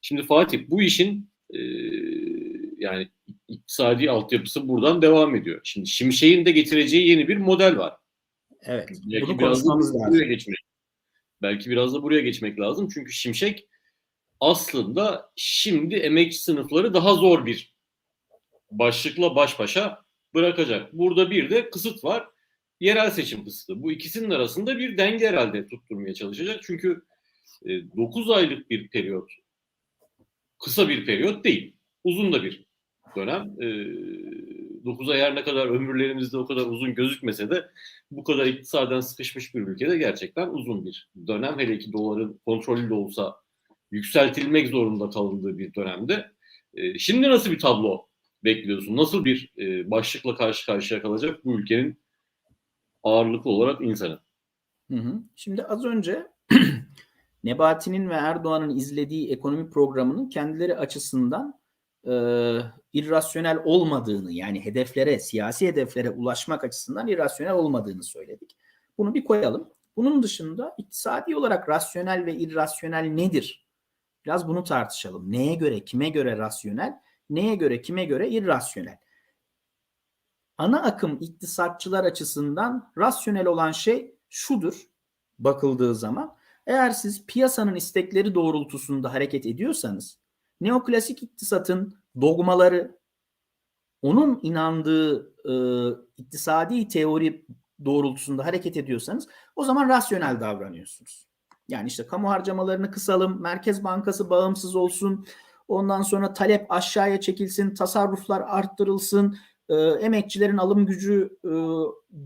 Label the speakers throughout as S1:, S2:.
S1: Şimdi Fatih bu işin e, yani iktisadi altyapısı buradan devam ediyor. Şimdi Şimşek'in de getireceği yeni bir model var.
S2: Evet.
S1: Belki
S2: bunu
S1: biraz da
S2: konuşmamız lazım.
S1: buraya geçmek. Belki biraz da buraya geçmek lazım. Çünkü Şimşek aslında şimdi emekçi sınıfları daha zor bir başlıkla baş başa bırakacak. Burada bir de kısıt var. Yerel seçim kısıtı. Bu ikisinin arasında bir denge herhalde tutturmaya çalışacak. Çünkü 9 aylık bir periyot kısa bir periyot değil. Uzun da bir dönem. 9 ay her ne kadar ömürlerimizde o kadar uzun gözükmese de bu kadar iktisaden sıkışmış bir ülkede gerçekten uzun bir dönem. Hele ki doların kontrollü de olsa yükseltilmek zorunda kalındığı bir dönemde. E, şimdi nasıl bir tablo bekliyorsun? Nasıl bir e, başlıkla karşı karşıya kalacak bu ülkenin ağırlıklı olarak insanı?
S2: Hı hı. Şimdi az önce Nebati'nin ve Erdoğan'ın izlediği ekonomi programının kendileri açısından e, irrasyonel olmadığını yani hedeflere, siyasi hedeflere ulaşmak açısından irrasyonel olmadığını söyledik. Bunu bir koyalım. Bunun dışında iktisadi olarak rasyonel ve irrasyonel nedir? Biraz bunu tartışalım. Neye göre, kime göre rasyonel, neye göre, kime göre irrasyonel? Ana akım iktisatçılar açısından rasyonel olan şey şudur bakıldığı zaman. Eğer siz piyasanın istekleri doğrultusunda hareket ediyorsanız neoklasik iktisatın dogmaları onun inandığı e, iktisadi teori doğrultusunda hareket ediyorsanız o zaman rasyonel davranıyorsunuz. Yani işte kamu harcamalarını kısalım, Merkez Bankası bağımsız olsun, ondan sonra talep aşağıya çekilsin, tasarruflar arttırılsın, e, emekçilerin alım gücü e,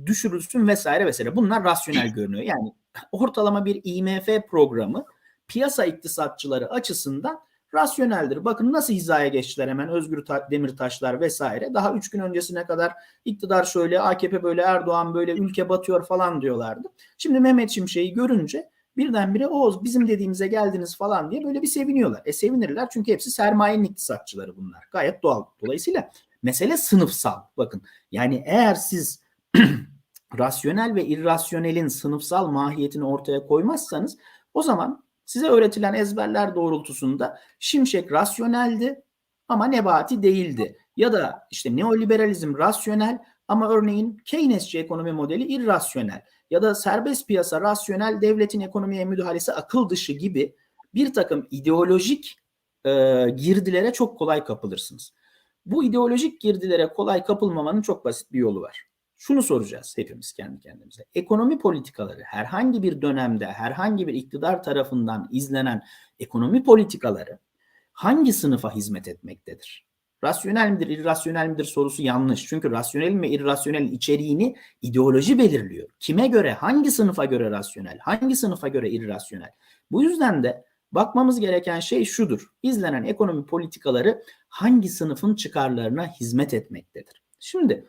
S2: düşürülsün vesaire vesaire. Bunlar rasyonel görünüyor. Yani ortalama bir IMF programı piyasa iktisatçıları açısından rasyoneldir. Bakın nasıl hizaya geçtiler hemen Özgür Demirtaşlar vesaire. Daha üç gün öncesine kadar iktidar şöyle, AKP böyle, Erdoğan böyle, ülke batıyor falan diyorlardı. Şimdi Mehmet Şimşek'i görünce birdenbire Oğuz bizim dediğimize geldiniz falan diye böyle bir seviniyorlar. E sevinirler çünkü hepsi sermayenin iktisatçıları bunlar. Gayet doğal. Dolayısıyla mesele sınıfsal. Bakın yani eğer siz rasyonel ve irrasyonelin sınıfsal mahiyetini ortaya koymazsanız o zaman size öğretilen ezberler doğrultusunda Şimşek rasyoneldi ama Nebati değildi. Ya da işte neoliberalizm rasyonel ama örneğin Keynesçi ekonomi modeli irrasyonel ya da serbest piyasa rasyonel devletin ekonomiye müdahalesi akıl dışı gibi bir takım ideolojik e, girdilere çok kolay kapılırsınız. Bu ideolojik girdilere kolay kapılmamanın çok basit bir yolu var. Şunu soracağız hepimiz kendi kendimize. Ekonomi politikaları herhangi bir dönemde herhangi bir iktidar tarafından izlenen ekonomi politikaları hangi sınıfa hizmet etmektedir? Rasyonel midir, irrasyonel midir sorusu yanlış. Çünkü rasyonel ve irrasyonel içeriğini ideoloji belirliyor. Kime göre, hangi sınıfa göre rasyonel, hangi sınıfa göre irrasyonel? Bu yüzden de bakmamız gereken şey şudur. İzlenen ekonomi politikaları hangi sınıfın çıkarlarına hizmet etmektedir? Şimdi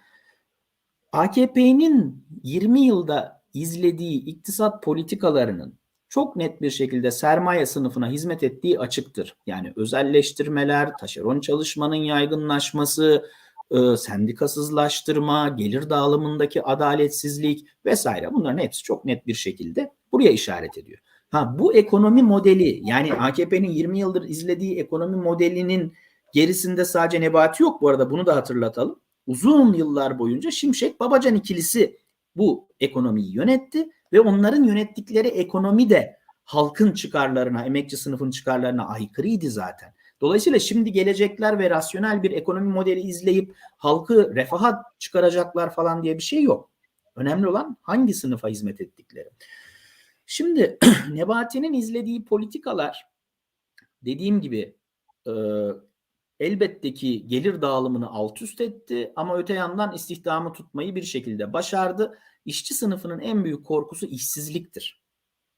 S2: AKP'nin 20 yılda izlediği iktisat politikalarının çok net bir şekilde sermaye sınıfına hizmet ettiği açıktır. Yani özelleştirmeler, taşeron çalışmanın yaygınlaşması, e, sendikasızlaştırma, gelir dağılımındaki adaletsizlik vesaire bunların hepsi çok net bir şekilde buraya işaret ediyor. Ha bu ekonomi modeli yani AKP'nin 20 yıldır izlediği ekonomi modelinin gerisinde sadece Nebati yok bu arada bunu da hatırlatalım. Uzun yıllar boyunca Şimşek Babacan ikilisi bu ekonomiyi yönetti ve onların yönettikleri ekonomi de halkın çıkarlarına, emekçi sınıfın çıkarlarına aykırıydı zaten. Dolayısıyla şimdi gelecekler ve rasyonel bir ekonomi modeli izleyip halkı refaha çıkaracaklar falan diye bir şey yok. Önemli olan hangi sınıfa hizmet ettikleri. Şimdi Nebati'nin izlediği politikalar dediğim gibi elbette ki gelir dağılımını alt üst etti ama öte yandan istihdamı tutmayı bir şekilde başardı. İşçi sınıfının en büyük korkusu işsizliktir.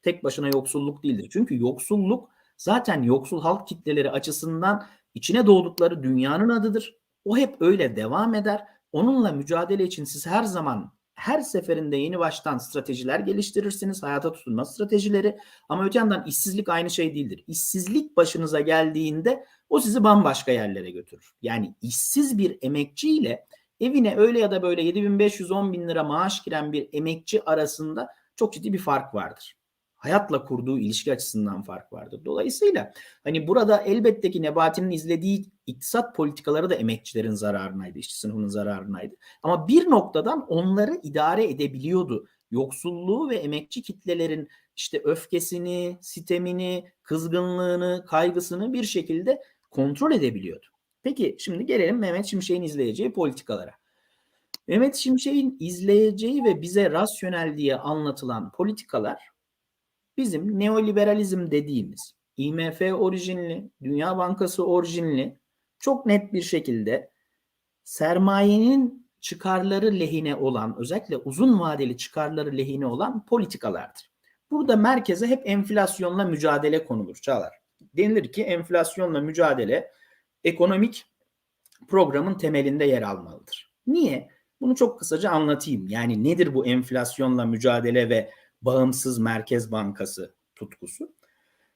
S2: Tek başına yoksulluk değildir. Çünkü yoksulluk zaten yoksul halk kitleleri açısından içine doğdukları dünyanın adıdır. O hep öyle devam eder. Onunla mücadele için siz her zaman her seferinde yeni baştan stratejiler geliştirirsiniz. Hayata tutunma stratejileri. Ama öte yandan işsizlik aynı şey değildir. İşsizlik başınıza geldiğinde o sizi bambaşka yerlere götürür. Yani işsiz bir emekçiyle evine öyle ya da böyle 7500-10 bin lira maaş giren bir emekçi arasında çok ciddi bir fark vardır. Hayatla kurduğu ilişki açısından fark vardır. Dolayısıyla hani burada elbette ki Nebati'nin izlediği iktisat politikaları da emekçilerin zararınaydı, işçi sınıfının zararınaydı. Ama bir noktadan onları idare edebiliyordu. Yoksulluğu ve emekçi kitlelerin işte öfkesini, sitemini, kızgınlığını, kaygısını bir şekilde kontrol edebiliyordu. Peki şimdi gelelim Mehmet Şimşek'in izleyeceği politikalara. Mehmet Şimşek'in izleyeceği ve bize rasyonel diye anlatılan politikalar bizim neoliberalizm dediğimiz IMF orijinli, Dünya Bankası orijinli çok net bir şekilde sermayenin çıkarları lehine olan özellikle uzun vadeli çıkarları lehine olan politikalardır. Burada merkeze hep enflasyonla mücadele konulur Çağlar. Denilir ki enflasyonla mücadele ekonomik programın temelinde yer almalıdır. Niye? Bunu çok kısaca anlatayım. Yani nedir bu enflasyonla mücadele ve bağımsız merkez bankası tutkusu?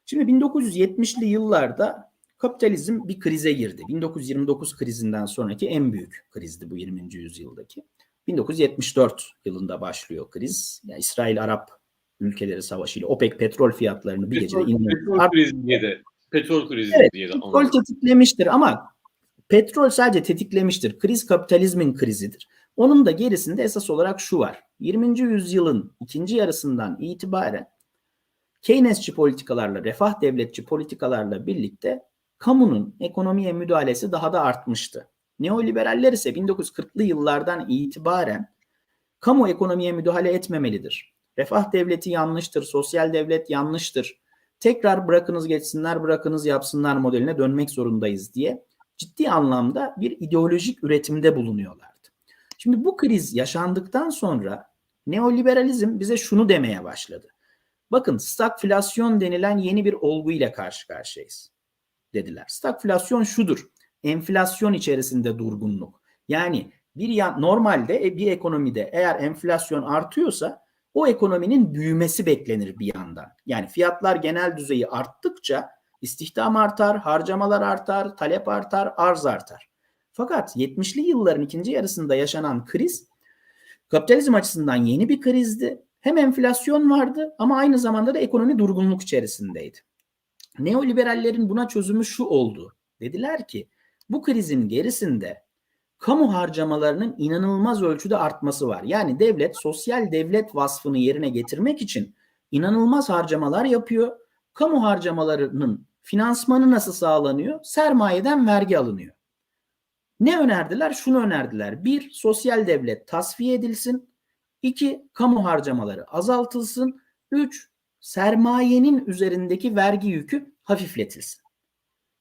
S2: Şimdi 1970'li yıllarda kapitalizm bir krize girdi. 1929 krizinden sonraki en büyük krizdi bu 20. yüzyıldaki. 1974 yılında başlıyor kriz. Yani İsrail-Arap ülkeleri savaşıyla OPEC petrol fiyatlarını bir gecede
S1: petrol krizi diye de petrol krizi
S2: Evet,
S1: diye de
S2: petrol
S1: anlatılıyor.
S2: tetiklemiştir ama petrol sadece tetiklemiştir. Kriz kapitalizmin krizidir. Onun da gerisinde esas olarak şu var. 20. yüzyılın ikinci yarısından itibaren Keynesçi politikalarla, refah devletçi politikalarla birlikte kamunun ekonomiye müdahalesi daha da artmıştı. Neoliberaller ise 1940'lı yıllardan itibaren kamu ekonomiye müdahale etmemelidir. Refah devleti yanlıştır, sosyal devlet yanlıştır. Tekrar bırakınız geçsinler, bırakınız yapsınlar modeline dönmek zorundayız diye ciddi anlamda bir ideolojik üretimde bulunuyorlardı. Şimdi bu kriz yaşandıktan sonra neoliberalizm bize şunu demeye başladı. Bakın stagflasyon denilen yeni bir olguyla karşı karşıyayız dediler. Stagflasyon şudur. Enflasyon içerisinde durgunluk. Yani bir yan, normalde e, bir ekonomide eğer enflasyon artıyorsa o ekonominin büyümesi beklenir bir yandan. Yani fiyatlar genel düzeyi arttıkça istihdam artar, harcamalar artar, talep artar, arz artar. Fakat 70'li yılların ikinci yarısında yaşanan kriz kapitalizm açısından yeni bir krizdi. Hem enflasyon vardı ama aynı zamanda da ekonomi durgunluk içerisindeydi. Neoliberallerin buna çözümü şu oldu. Dediler ki bu krizin gerisinde kamu harcamalarının inanılmaz ölçüde artması var. Yani devlet sosyal devlet vasfını yerine getirmek için inanılmaz harcamalar yapıyor. Kamu harcamalarının finansmanı nasıl sağlanıyor? Sermayeden vergi alınıyor. Ne önerdiler? Şunu önerdiler. Bir, sosyal devlet tasfiye edilsin. İki, kamu harcamaları azaltılsın. Üç, sermayenin üzerindeki vergi yükü hafifletilsin.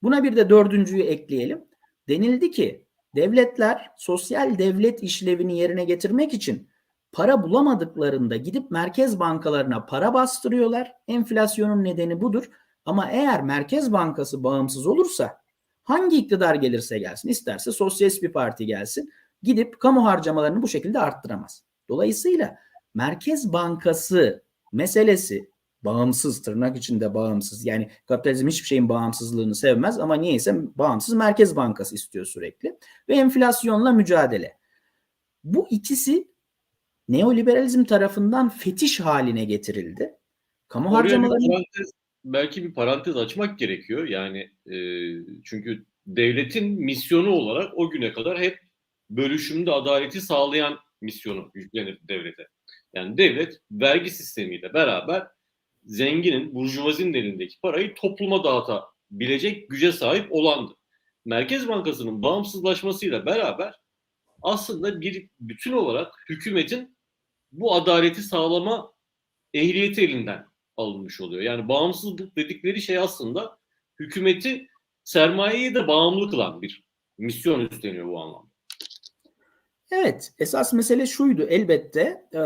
S2: Buna bir de dördüncüyü ekleyelim. Denildi ki devletler sosyal devlet işlevini yerine getirmek için para bulamadıklarında gidip merkez bankalarına para bastırıyorlar. Enflasyonun nedeni budur. Ama eğer Merkez Bankası bağımsız olursa hangi iktidar gelirse gelsin, isterse sosyalist bir parti gelsin, gidip kamu harcamalarını bu şekilde arttıramaz. Dolayısıyla Merkez Bankası meselesi bağımsız tırnak içinde bağımsız yani kapitalizm hiçbir şeyin bağımsızlığını sevmez ama niyeyse bağımsız Merkez Bankası istiyor sürekli ve enflasyonla mücadele. Bu ikisi neoliberalizm tarafından fetiş haline getirildi. Kamu
S1: Oraya
S2: harcamaları
S1: belki bir parantez açmak gerekiyor. Yani e, çünkü devletin misyonu olarak o güne kadar hep bölüşümde adaleti sağlayan misyonu yüklenir devlete. Yani devlet vergi sistemiyle beraber zenginin, burjuvazinin elindeki parayı topluma dağıtabilecek güce sahip olandı. Merkez Bankası'nın bağımsızlaşmasıyla beraber aslında bir bütün olarak hükümetin bu adaleti sağlama ehliyeti elinden alınmış oluyor. Yani bağımsızlık dedikleri şey aslında hükümeti sermayeye de bağımlı kılan bir misyon üstleniyor bu anlamda.
S2: Evet, esas mesele şuydu elbette. E,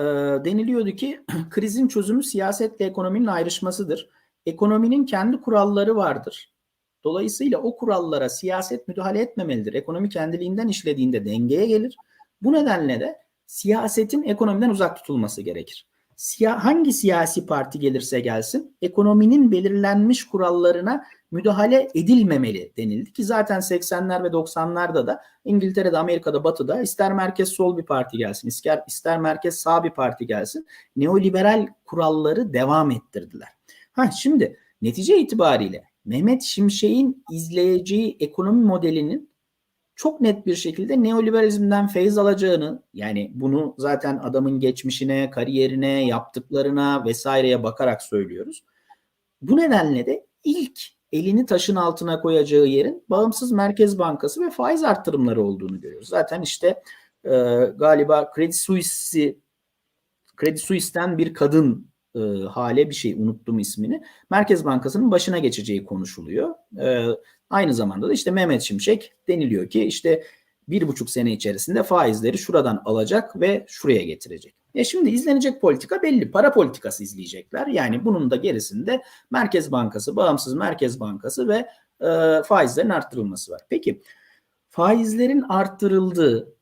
S2: deniliyordu ki krizin çözümü siyasetle ekonominin ayrışmasıdır. Ekonominin kendi kuralları vardır. Dolayısıyla o kurallara siyaset müdahale etmemelidir. Ekonomi kendiliğinden işlediğinde dengeye gelir. Bu nedenle de siyasetin ekonomiden uzak tutulması gerekir. Siya hangi siyasi parti gelirse gelsin ekonominin belirlenmiş kurallarına müdahale edilmemeli denildi ki zaten 80'ler ve 90'larda da İngiltere'de, Amerika'da, Batı'da ister merkez sol bir parti gelsin, ister, ister merkez sağ bir parti gelsin neoliberal kuralları devam ettirdiler. Ha şimdi netice itibariyle Mehmet Şimşek'in izleyeceği ekonomi modelinin çok net bir şekilde neoliberalizmden feyz alacağını yani bunu zaten adamın geçmişine, kariyerine, yaptıklarına vesaireye bakarak söylüyoruz. Bu nedenle de ilk elini taşın altına koyacağı yerin bağımsız Merkez Bankası ve faiz arttırımları olduğunu görüyoruz. Zaten işte e, galiba Credit Suisse'i Credit Suisse'ten bir kadın e, hale bir şey unuttum ismini. Merkez Bankası'nın başına geçeceği konuşuluyor. E, aynı zamanda da işte Mehmet Şimşek deniliyor ki işte bir buçuk sene içerisinde faizleri şuradan alacak ve şuraya getirecek. E şimdi izlenecek politika belli. Para politikası izleyecekler. Yani bunun da gerisinde Merkez Bankası, bağımsız Merkez Bankası ve e, faizlerin arttırılması var. Peki faizlerin arttırıldığı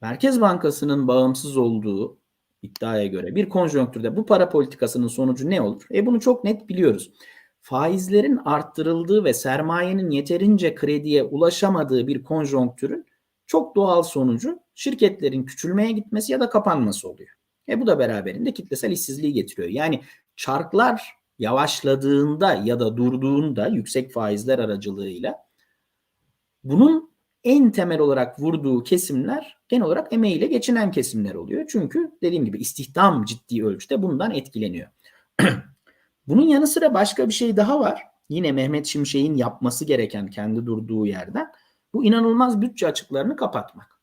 S2: Merkez Bankası'nın bağımsız olduğu iddiaya göre bir konjonktürde bu para politikasının sonucu ne olur? E bunu çok net biliyoruz. Faizlerin arttırıldığı ve sermayenin yeterince krediye ulaşamadığı bir konjonktürün çok doğal sonucu şirketlerin küçülmeye gitmesi ya da kapanması oluyor. E bu da beraberinde kitlesel işsizliği getiriyor. Yani çarklar yavaşladığında ya da durduğunda yüksek faizler aracılığıyla bunun en temel olarak vurduğu kesimler genel olarak emeğiyle geçinen kesimler oluyor. Çünkü dediğim gibi istihdam ciddi ölçüde bundan etkileniyor. Bunun yanı sıra başka bir şey daha var. Yine Mehmet Şimşek'in yapması gereken kendi durduğu yerden bu inanılmaz bütçe açıklarını kapatmak.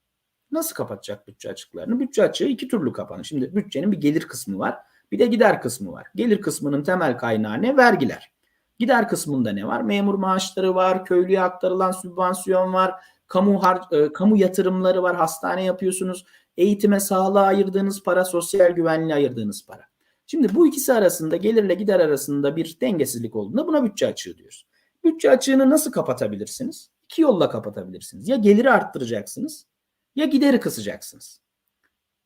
S2: Nasıl kapatacak bütçe açıklarını? Bütçe açığı iki türlü kapanır. Şimdi bütçenin bir gelir kısmı var, bir de gider kısmı var. Gelir kısmının temel kaynağı ne? Vergiler. Gider kısmında ne var? Memur maaşları var, köylüye aktarılan sübvansiyon var, kamu har e, kamu yatırımları var, hastane yapıyorsunuz, eğitime, sağlığa ayırdığınız para, sosyal güvenliğe ayırdığınız para. Şimdi bu ikisi arasında gelirle gider arasında bir dengesizlik olduğunda buna bütçe açığı diyoruz. Bütçe açığını nasıl kapatabilirsiniz? İki yolla kapatabilirsiniz. Ya geliri arttıracaksınız ya gideri kısacaksınız.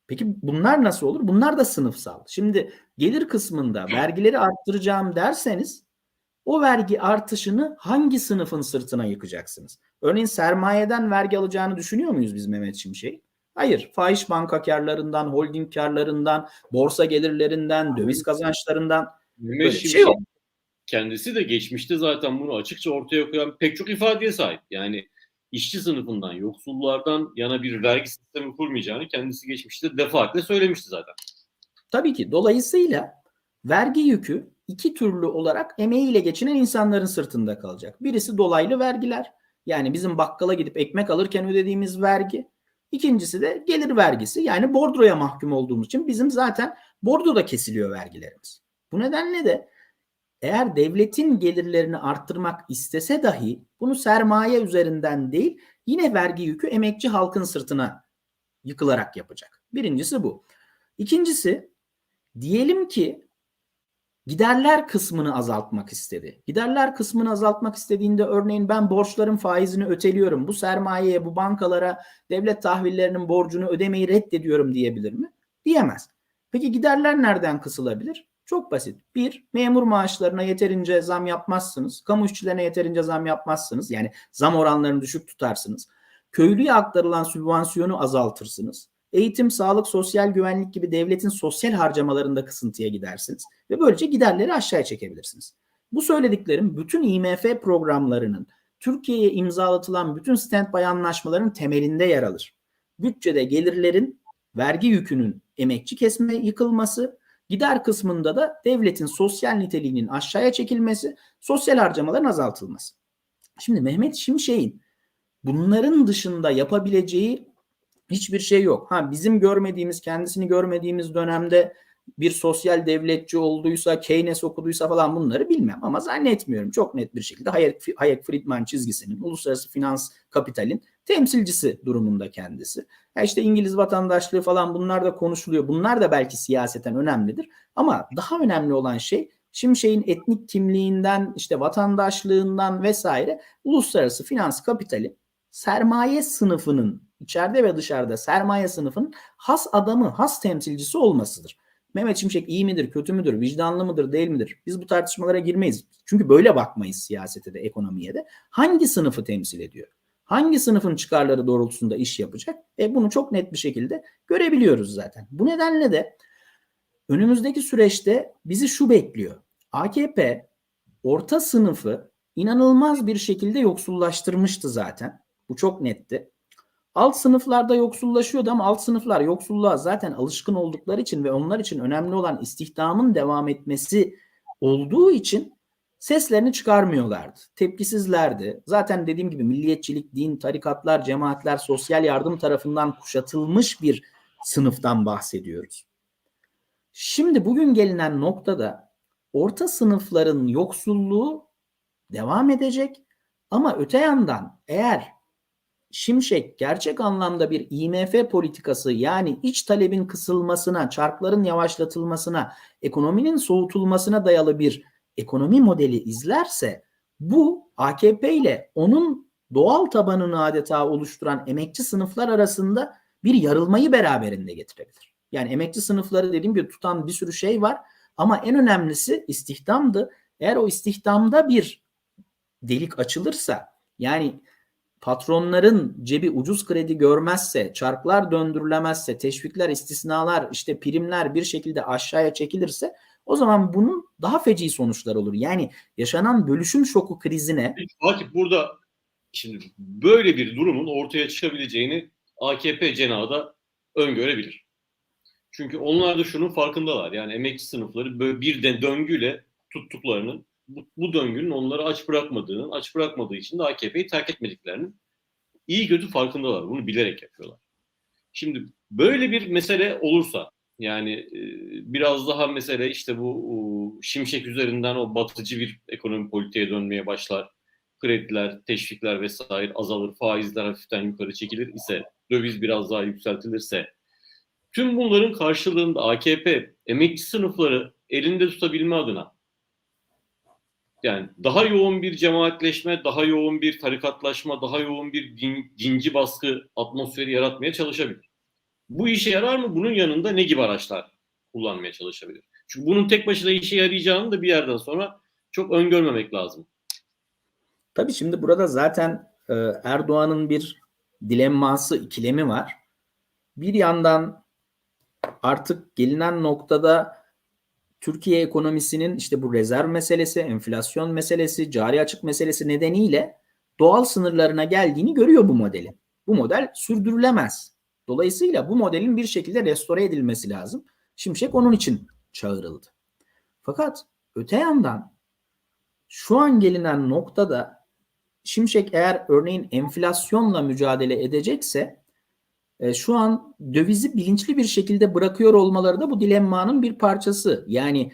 S2: Peki bunlar nasıl olur? Bunlar da sınıfsal. Şimdi gelir kısmında vergileri arttıracağım derseniz o vergi artışını hangi sınıfın sırtına yıkacaksınız? Örneğin sermayeden vergi alacağını düşünüyor muyuz biz Mehmet Şimşek? Hayır. Fahiş banka karlarından, holding karlarından, borsa gelirlerinden, döviz kazançlarından böyle bir şey yok.
S1: kendisi de geçmişte zaten bunu açıkça ortaya koyan pek çok ifadeye sahip. Yani işçi sınıfından, yoksullardan yana bir vergi sistemi kurmayacağını kendisi geçmişte defaatle söylemişti zaten.
S2: Tabii ki. Dolayısıyla vergi yükü iki türlü olarak emeğiyle geçinen insanların sırtında kalacak. Birisi dolaylı vergiler. Yani bizim bakkala gidip ekmek alırken ödediğimiz vergi. İkincisi de gelir vergisi. Yani bordroya mahkum olduğumuz için bizim zaten bordoda kesiliyor vergilerimiz. Bu nedenle de eğer devletin gelirlerini arttırmak istese dahi bunu sermaye üzerinden değil yine vergi yükü emekçi halkın sırtına yıkılarak yapacak. Birincisi bu. İkincisi diyelim ki giderler kısmını azaltmak istedi. Giderler kısmını azaltmak istediğinde örneğin ben borçların faizini öteliyorum. Bu sermayeye, bu bankalara devlet tahvillerinin borcunu ödemeyi reddediyorum diyebilir mi? Diyemez. Peki giderler nereden kısılabilir? Çok basit. Bir, memur maaşlarına yeterince zam yapmazsınız. Kamu işçilerine yeterince zam yapmazsınız. Yani zam oranlarını düşük tutarsınız. Köylüye aktarılan sübvansiyonu azaltırsınız. Eğitim, sağlık, sosyal güvenlik gibi devletin sosyal harcamalarında kısıntıya gidersiniz. Ve böylece giderleri aşağıya çekebilirsiniz. Bu söylediklerim bütün IMF programlarının Türkiye'ye imzalatılan bütün standby anlaşmaların temelinde yer alır. Bütçede gelirlerin vergi yükünün emekçi kesme yıkılması, gider kısmında da devletin sosyal niteliğinin aşağıya çekilmesi, sosyal harcamaların azaltılması. Şimdi Mehmet Şimşek'in bunların dışında yapabileceği hiçbir şey yok. Ha bizim görmediğimiz, kendisini görmediğimiz dönemde bir sosyal devletçi olduysa, Keynes okuduysa falan bunları bilmem ama zannetmiyorum. Çok net bir şekilde Hayek, Hayek Friedman çizgisinin, uluslararası finans kapitalin temsilcisi durumunda kendisi. Ya işte İngiliz vatandaşlığı falan bunlar da konuşuluyor. Bunlar da belki siyaseten önemlidir. Ama daha önemli olan şey Şimşek'in etnik kimliğinden, işte vatandaşlığından vesaire uluslararası finans kapitalin sermaye sınıfının içeride ve dışarıda sermaye sınıfının has adamı, has temsilcisi olmasıdır. Mehmet Şimşek iyi midir, kötü müdür, vicdanlı mıdır, değil midir? Biz bu tartışmalara girmeyiz. Çünkü böyle bakmayız siyasete de, ekonomiye de. Hangi sınıfı temsil ediyor? Hangi sınıfın çıkarları doğrultusunda iş yapacak? E bunu çok net bir şekilde görebiliyoruz zaten. Bu nedenle de önümüzdeki süreçte bizi şu bekliyor. AKP orta sınıfı inanılmaz bir şekilde yoksullaştırmıştı zaten. Bu çok netti. Alt sınıflarda yoksullaşıyordu ama alt sınıflar yoksulluğa zaten alışkın oldukları için ve onlar için önemli olan istihdamın devam etmesi olduğu için seslerini çıkarmıyorlardı. Tepkisizlerdi. Zaten dediğim gibi milliyetçilik, din, tarikatlar, cemaatler, sosyal yardım tarafından kuşatılmış bir sınıftan bahsediyoruz. Şimdi bugün gelinen noktada orta sınıfların yoksulluğu devam edecek ama öte yandan eğer Şimşek gerçek anlamda bir IMF politikası yani iç talebin kısılmasına, çarkların yavaşlatılmasına, ekonominin soğutulmasına dayalı bir ekonomi modeli izlerse bu AKP ile onun doğal tabanını adeta oluşturan emekçi sınıflar arasında bir yarılmayı beraberinde getirebilir. Yani emekçi sınıfları dediğim gibi tutan bir sürü şey var ama en önemlisi istihdamdı. Eğer o istihdamda bir delik açılırsa yani patronların cebi ucuz kredi görmezse, çarklar döndürülemezse, teşvikler, istisnalar, işte primler bir şekilde aşağıya çekilirse o zaman bunun daha feci sonuçlar olur. Yani yaşanan bölüşüm şoku krizine
S1: Fatih burada şimdi böyle bir durumun ortaya çıkabileceğini AKP cenahı öngörebilir. Çünkü onlar da şunun farkındalar. Yani emekçi sınıfları böyle bir de döngüyle tuttuklarının bu, bu döngünün onları aç bırakmadığının, aç bırakmadığı için de AKP'yi terk etmediklerinin iyi kötü farkındalar. Bunu bilerek yapıyorlar. Şimdi böyle bir mesele olursa yani e, biraz daha mesele işte bu şimşek üzerinden o batıcı bir ekonomi politiğe dönmeye başlar. Krediler, teşvikler vesaire azalır, faizler hafiften yukarı çekilir ise, döviz biraz daha yükseltilirse, tüm bunların karşılığında AKP emekçi sınıfları elinde tutabilme adına yani daha yoğun bir cemaatleşme, daha yoğun bir tarikatlaşma, daha yoğun bir din, dinci baskı atmosferi yaratmaya çalışabilir. Bu işe yarar mı? Bunun yanında ne gibi araçlar kullanmaya çalışabilir? Çünkü bunun tek başına işe yarayacağını da bir yerden sonra çok öngörmemek lazım.
S2: Tabii şimdi burada zaten e, Erdoğan'ın bir dilemması, ikilemi var. Bir yandan artık gelinen noktada Türkiye ekonomisinin işte bu rezerv meselesi, enflasyon meselesi, cari açık meselesi nedeniyle doğal sınırlarına geldiğini görüyor bu modelin. Bu model sürdürülemez. Dolayısıyla bu modelin bir şekilde restore edilmesi lazım. Şimşek onun için çağrıldı. Fakat öte yandan şu an gelinen noktada Şimşek eğer örneğin enflasyonla mücadele edecekse e, şu an dövizi bilinçli bir şekilde bırakıyor olmaları da bu dilemmanın bir parçası. Yani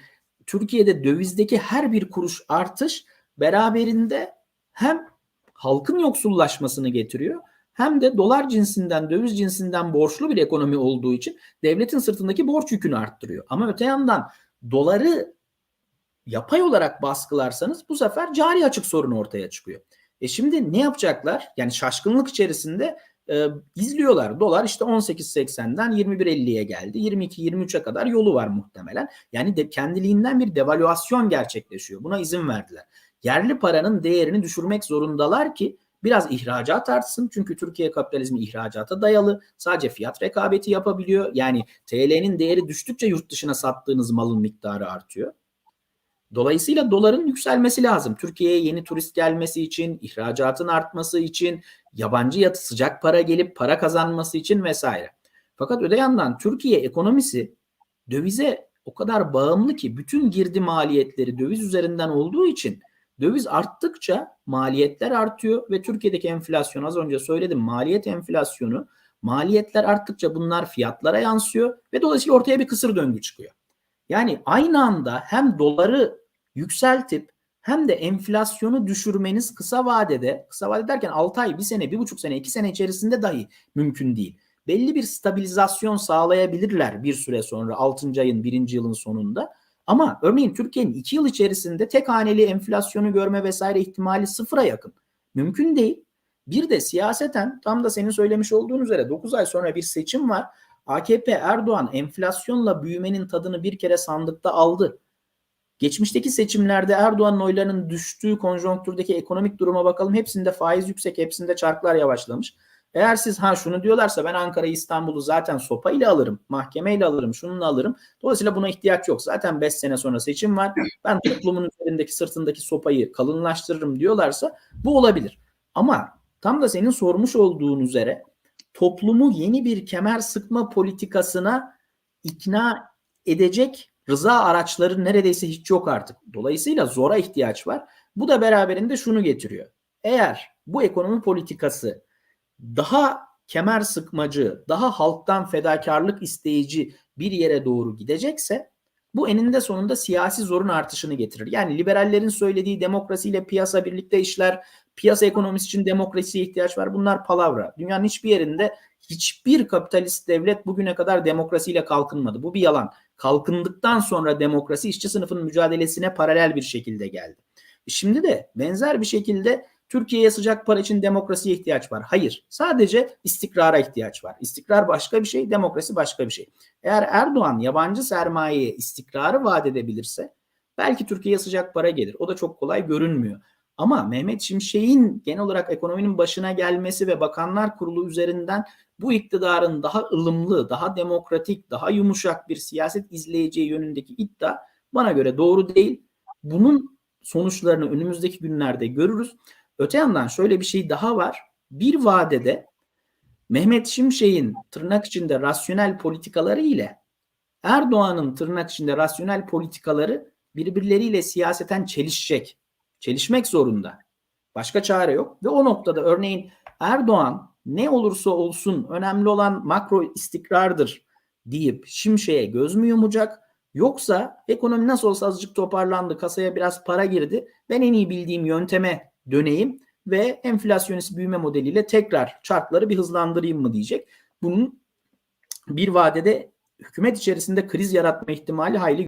S2: Türkiye'de dövizdeki her bir kuruş artış beraberinde hem halkın yoksullaşmasını getiriyor hem de dolar cinsinden, döviz cinsinden borçlu bir ekonomi olduğu için devletin sırtındaki borç yükünü arttırıyor. Ama öte yandan doları yapay olarak baskılarsanız bu sefer cari açık sorunu ortaya çıkıyor. E şimdi ne yapacaklar? Yani şaşkınlık içerisinde e, izliyorlar. Dolar işte 18.80'den 21.50'ye geldi. 22-23'e kadar yolu var muhtemelen. Yani de kendiliğinden bir devalüasyon gerçekleşiyor. Buna izin verdiler. Yerli paranın değerini düşürmek zorundalar ki biraz ihracat artsın. Çünkü Türkiye kapitalizmi ihracata dayalı. Sadece fiyat rekabeti yapabiliyor. Yani TL'nin değeri düştükçe yurt dışına sattığınız malın miktarı artıyor. Dolayısıyla doların yükselmesi lazım. Türkiye'ye yeni turist gelmesi için, ihracatın artması için, yabancı yatı sıcak para gelip para kazanması için vesaire. Fakat öte yandan Türkiye ekonomisi dövize o kadar bağımlı ki bütün girdi maliyetleri döviz üzerinden olduğu için döviz arttıkça maliyetler artıyor ve Türkiye'deki enflasyon az önce söyledim maliyet enflasyonu maliyetler arttıkça bunlar fiyatlara yansıyor ve dolayısıyla ortaya bir kısır döngü çıkıyor. Yani aynı anda hem doları yükseltip hem de enflasyonu düşürmeniz kısa vadede, kısa vade derken 6 ay, 1 sene, 1,5 sene, 2 sene içerisinde dahi mümkün değil. Belli bir stabilizasyon sağlayabilirler bir süre sonra 6. ayın 1. yılın sonunda. Ama örneğin Türkiye'nin 2 yıl içerisinde tek haneli enflasyonu görme vesaire ihtimali sıfıra yakın. Mümkün değil. Bir de siyaseten tam da senin söylemiş olduğun üzere 9 ay sonra bir seçim var. AKP Erdoğan enflasyonla büyümenin tadını bir kere sandıkta aldı. Geçmişteki seçimlerde Erdoğan'ın oylarının düştüğü konjonktürdeki ekonomik duruma bakalım. Hepsinde faiz yüksek, hepsinde çarklar yavaşlamış. Eğer siz ha şunu diyorlarsa ben Ankara'yı İstanbul'u zaten sopayla alırım, mahkemeyle alırım, şununla alırım. Dolayısıyla buna ihtiyaç yok. Zaten 5 sene sonra seçim var. Ben toplumun üzerindeki sırtındaki sopayı kalınlaştırırım diyorlarsa bu olabilir. Ama tam da senin sormuş olduğun üzere toplumu yeni bir kemer sıkma politikasına ikna edecek rıza araçları neredeyse hiç yok artık. Dolayısıyla zora ihtiyaç var. Bu da beraberinde şunu getiriyor. Eğer bu ekonomi politikası daha kemer sıkmacı, daha halktan fedakarlık isteyici bir yere doğru gidecekse bu eninde sonunda siyasi zorun artışını getirir. Yani liberallerin söylediği demokrasiyle piyasa birlikte işler, piyasa ekonomisi için demokrasiye ihtiyaç var. Bunlar palavra. Dünyanın hiçbir yerinde hiçbir kapitalist devlet bugüne kadar demokrasiyle kalkınmadı. Bu bir yalan. Kalkındıktan sonra demokrasi işçi sınıfının mücadelesine paralel bir şekilde geldi. Şimdi de benzer bir şekilde Türkiye'ye sıcak para için demokrasiye ihtiyaç var. Hayır. Sadece istikrara ihtiyaç var. İstikrar başka bir şey, demokrasi başka bir şey. Eğer Erdoğan yabancı sermayeye istikrarı vaat edebilirse belki Türkiye'ye sıcak para gelir. O da çok kolay görünmüyor. Ama Mehmet Şimşek'in genel olarak ekonominin başına gelmesi ve bakanlar kurulu üzerinden bu iktidarın daha ılımlı, daha demokratik, daha yumuşak bir siyaset izleyeceği yönündeki iddia bana göre doğru değil. Bunun sonuçlarını önümüzdeki günlerde görürüz. Öte yandan şöyle bir şey daha var. Bir vadede Mehmet Şimşek'in tırnak içinde rasyonel politikaları ile Erdoğan'ın tırnak içinde rasyonel politikaları birbirleriyle siyaseten çelişecek. Çelişmek zorunda. Başka çare yok. Ve o noktada örneğin Erdoğan ne olursa olsun önemli olan makro istikrardır deyip Şimşek'e göz mü yumacak? Yoksa ekonomi nasıl olsa azıcık toparlandı, kasaya biraz para girdi. Ben en iyi bildiğim yönteme döneyim ve enflasyonist büyüme modeliyle tekrar çarkları bir hızlandırayım mı diyecek. Bunun bir vadede hükümet içerisinde kriz yaratma ihtimali hayli